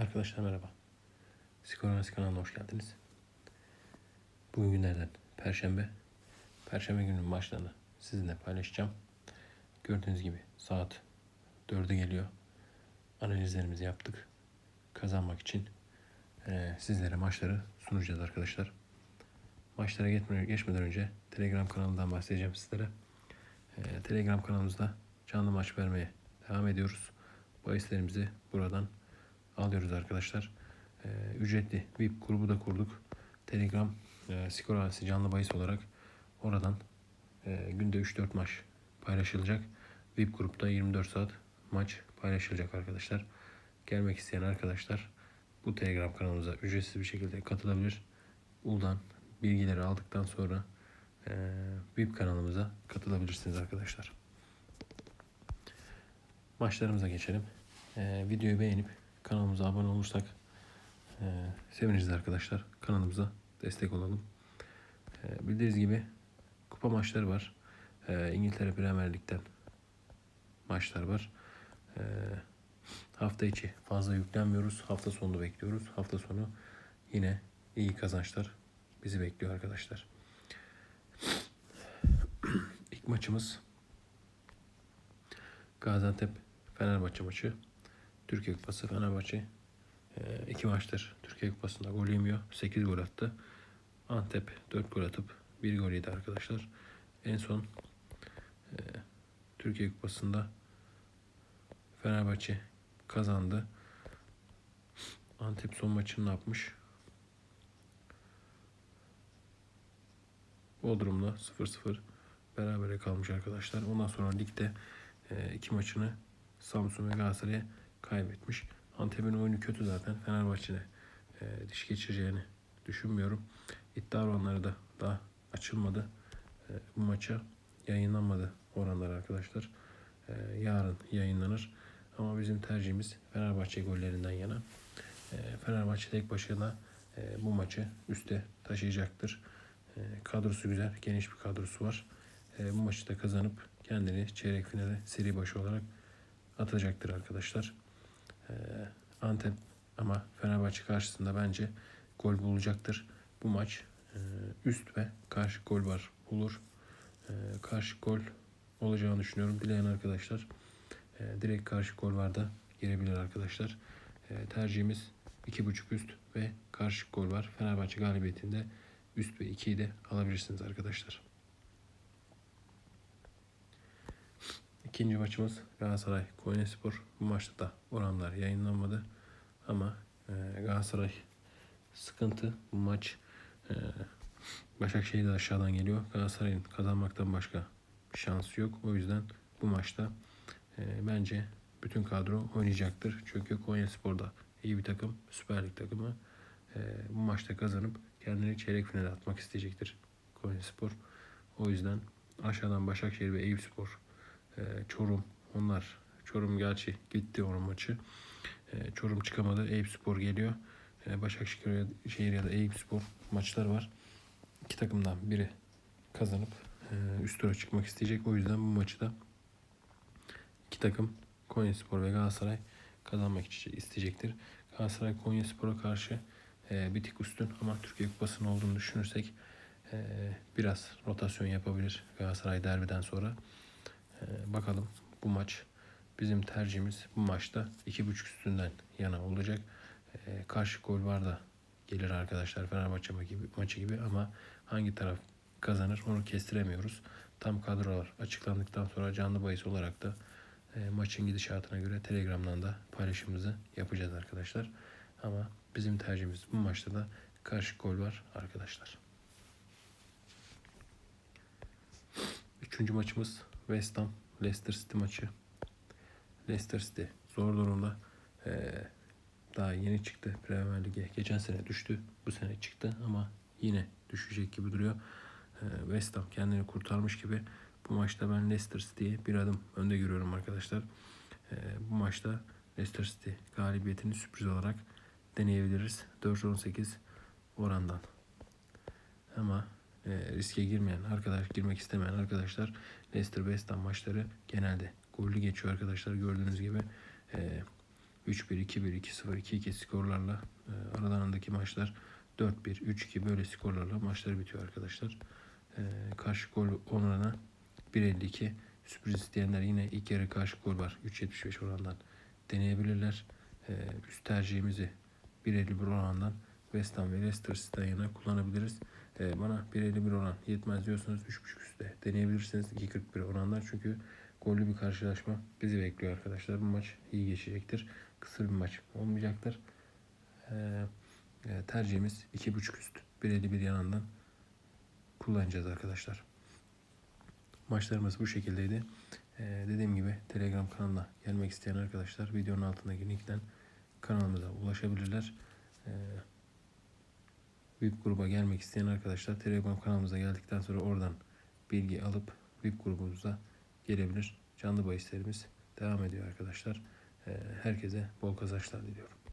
Arkadaşlar merhaba. Skoronasi kanalına hoş geldiniz. Bugün günlerden Perşembe. Perşembe günün maçlarını sizinle paylaşacağım. Gördüğünüz gibi saat 4'e geliyor. Analizlerimizi yaptık. Kazanmak için eee, sizlere maçları sunacağız arkadaşlar. Maçlara geçmeden, önce Telegram kanalından bahsedeceğim sizlere. Eee, Telegram kanalımızda canlı maç vermeye devam ediyoruz. Bahislerimizi buradan alıyoruz arkadaşlar. Ee, ücretli VIP grubu da kurduk. Telegram e, skor analizi canlı bahis olarak oradan e, günde 3-4 maç paylaşılacak. VIP grupta 24 saat maç paylaşılacak arkadaşlar. Gelmek isteyen arkadaşlar bu Telegram kanalımıza ücretsiz bir şekilde katılabilir. Buradan bilgileri aldıktan sonra e, VIP kanalımıza katılabilirsiniz arkadaşlar. Maçlarımıza geçelim. E, videoyu beğenip kanalımıza abone olursak e, seviniriz arkadaşlar. Kanalımıza destek olalım. E, bildiğiniz gibi kupa maçları var. E, İngiltere Premier Lig'den maçlar var. E, hafta içi fazla yüklenmiyoruz. Hafta sonu bekliyoruz. Hafta sonu yine iyi kazançlar bizi bekliyor arkadaşlar. İlk maçımız Gaziantep Fenerbahçe maçı. Türkiye Kupası Fenerbahçe e, iki maçtır Türkiye Kupası'nda gol yemiyor. 8 gol attı. Antep 4 gol atıp 1 gol yedi arkadaşlar. En son e, Türkiye Kupası'nda Fenerbahçe kazandı. Antep son maçını yapmış? Bodrum'la 0-0 berabere kalmış arkadaşlar. Ondan sonra ligde e, iki maçını Samsun ve Galatasaray'a kaybetmiş. Antep'in oyunu kötü zaten. Fenerbahçe'de e, diş geçireceğini düşünmüyorum. İddia oranları da daha açılmadı. E, bu maça yayınlanmadı oranlar arkadaşlar. E, yarın yayınlanır. Ama bizim tercihimiz Fenerbahçe gollerinden yana. E, Fenerbahçe tek başına e, bu maçı üste taşıyacaktır. E, kadrosu güzel, geniş bir kadrosu var. E, bu maçı da kazanıp kendini çeyrek finale seri başı olarak atacaktır arkadaşlar. Ee, Antep ama Fenerbahçe karşısında bence gol bulacaktır. Bu maç e, üst ve karşı gol var bulur. E, karşı gol olacağını düşünüyorum. Dileyen arkadaşlar e, direkt karşı gol var da girebilir arkadaşlar. Tercihimiz 2.5 üst ve karşı gol var. Fenerbahçe galibiyetinde üst ve 2'yi de alabilirsiniz arkadaşlar. İkinci maçımız Galatasaray Konyaspor. Bu maçta da oranlar yayınlanmadı. Ama e, Galatasaray sıkıntı. Bu maç e, Başakşehir de aşağıdan geliyor. Galatasaray'ın kazanmaktan başka şansı yok. O yüzden bu maçta e, bence bütün kadro oynayacaktır. Çünkü Konyaspor da iyi bir takım. Süper Lig takımı. E, bu maçta kazanıp kendini çeyrek finale atmak isteyecektir Konyaspor. O yüzden aşağıdan Başakşehir ve Eyüpspor e, Çorum onlar Çorum gerçi gitti onun maçı. E, Çorum çıkamadı. Eyüp Spor geliyor. E, Başakşehir şehir ya da Eyüp Spor maçları var. İki takımdan biri kazanıp e, üst tura çıkmak isteyecek. O yüzden bu maçı da iki takım Konyaspor ve Galatasaray kazanmak için isteyecektir. Galatasaray Konyaspor'a karşı e, bir tık üstün ama Türkiye Kupası'nın olduğunu düşünürsek e, biraz rotasyon yapabilir Galatasaray derbiden sonra. Ee, bakalım bu maç bizim tercihimiz bu maçta 2.5 üstünden yana olacak. Ee, karşı gol var da gelir arkadaşlar Fenerbahçe gibi, maçı gibi ama hangi taraf kazanır onu kestiremiyoruz. Tam kadrolar açıklandıktan sonra canlı bahis olarak da e, maçın gidişatına göre Telegram'dan da paylaşımımızı yapacağız arkadaşlar. Ama bizim tercihimiz bu maçta da karşı gol var arkadaşlar. Üçüncü maçımız West Ham Leicester City maçı. Leicester City zor durumda. Ee, daha yeni çıktı Premier Lig'e. Geçen sene düştü. Bu sene çıktı ama yine düşecek gibi duruyor. Ee, West Ham kendini kurtarmış gibi. Bu maçta ben Leicester City'yi bir adım önde görüyorum arkadaşlar. Ee, bu maçta Leicester City galibiyetini sürpriz olarak deneyebiliriz. 4-18 orandan. Ama e, riske girmeyen arkadaş, girmek istemeyen arkadaşlar Leicester West Ham maçları genelde gollü geçiyor arkadaşlar. Gördüğünüz gibi e, 3-1, 2-1, 2-0, 2-2 skorlarla e, aralarındaki maçlar 4-1, 3-2 böyle skorlarla maçlar bitiyor arkadaşlar. E, karşı gol oranı 1.52. Sürpriz isteyenler yine ilk yarı karşı gol var. 3.75 orandan deneyebilirler. E, üst tercihimizi 1.51 orandan West Ham ve Leicester City'den yana kullanabiliriz. E, bana 1.51 oran yetmez diyorsanız 3.5 üstte deneyebilirsiniz. 2.41 orandan çünkü gollü bir karşılaşma bizi bekliyor arkadaşlar. Bu maç iyi geçecektir. Kısır bir maç olmayacaktır. E, e, tercihimiz 2.5 üst. 1.51 yanından kullanacağız arkadaşlar. Maçlarımız bu şekildeydi. Ee, dediğim gibi Telegram kanalına gelmek isteyen arkadaşlar videonun altındaki linkten kanalımıza ulaşabilirler. Ee, VIP gruba gelmek isteyen arkadaşlar Telegram kanalımıza geldikten sonra oradan bilgi alıp VIP grubumuza gelebilir. Canlı bahislerimiz devam ediyor arkadaşlar. Ee, herkese bol kazançlar diliyorum.